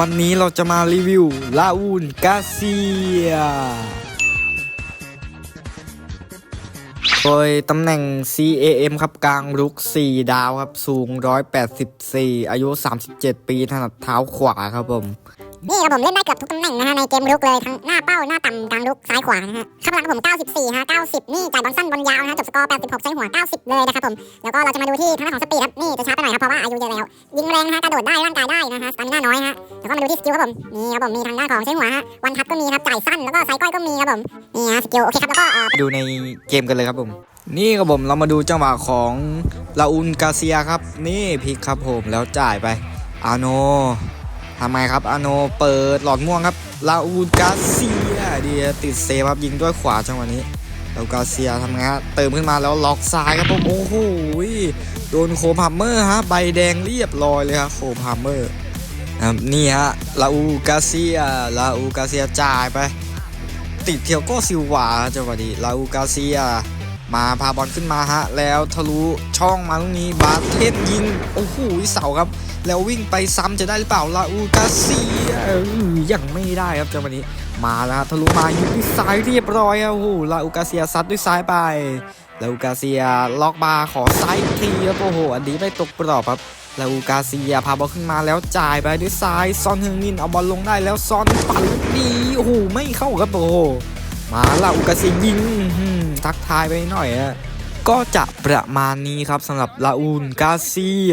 วันนี้เราจะมารีวิวลาอูนกาเซีย โดยตำแหน่ง CAM ครับกลางรุก 4 ดาวครับ สูง 184 อายุ 37 ปีถนัดเท้าขวาครับผม นี่ครับผมเล่นได้เกือบทุกตำแหน่งนะฮะในเกมรุกเลย ทั้งหน้าเป้าหน้าต่ำกลางรุกซ้ายขวานะฮะข้างหลังผม 94 ฮะ 90 นี่จ่ายบอลสั้นบอลยาวนะฮะจบสกอร์ 86ใส่หัว 90 เลยนะครับผม แล้วก็เราจะมาดูที่ทางด้านของสปีดครับ นี่จะช้าไปหน่อยครับเพราะว่าอายุเยอะแล้ว ยิงแรงนะฮะกระโดดได้ร่างกายได้ สตามิน่าน้อยฮะแล้วก็มาดูที่สกิลครับผมนี่ครับผมมีทางด้านของใช้หัวฮะวันทับก็มีครับจ่ายสั้นแล้วก็ไซก้อยก็มีครับผมนี่ฮะสกิลโอเคครับแล้วก็เอ่อดูในเกมกันเลยครับผม นี่ครับผมเรามาดูจังหวะของลาอุนกาเซียครับ นี่พลิกครับผมแล้วจ่ายไปอาโนทำไมครับอาโนเปิดหลอดม่วงครับลาอูนกาเซียดีติดเซฟครับยิงด้วยขวาจังหวะนี้แล้วกาเซียทำไงฮะเติมขึ้นมาแล้วล็อกซ้ายครับผมโอ้โหโดนโคมฮัมเมอร์ฮะใบแดงเรียบร้อยเลยครับโคมฮัมเมอร์ ครับนี่ฮะลาอูกาเซียลาอูกาเซียจ่ายไป ติดเทียวโก้ซิวาจังหวะนี้ลาอูกาเซีย มาพาบอลขึ้นมาฮะ แล้วทะลุช่องมาตรงนี้บาสเทนยิง โอ้โหเสาครับ แล้ววิ่งไปซ้ำจะได้หรือเปล่าลาอูกาเซียเออยังไม่ได้ครับจังหวะนี้ มาแล้วทะลุมายิงด้วยซ้ายเรียบร้อยโอ้โหลาอูกาเซียซัดด้วยซ้ายไปลาอูกาเซียล็อกบาขอซ้ายทีครับโอ้โหอันนี้ไม่ตกกรอบครับลาอูกาเซียพาบอลขึ้นมาแล้วจ่ายไปด้วยซ้ายซอนฮึงมินเอาบอลลงได้แล้วซอนปั่นดีโอ้โหไม่เข้าครับโอ้โหมาลาอุกาเซียยิงอื ทักทายไปหน่อยอะก็จะประมาณนี้ครับสำหรับลาอูนกาเซีย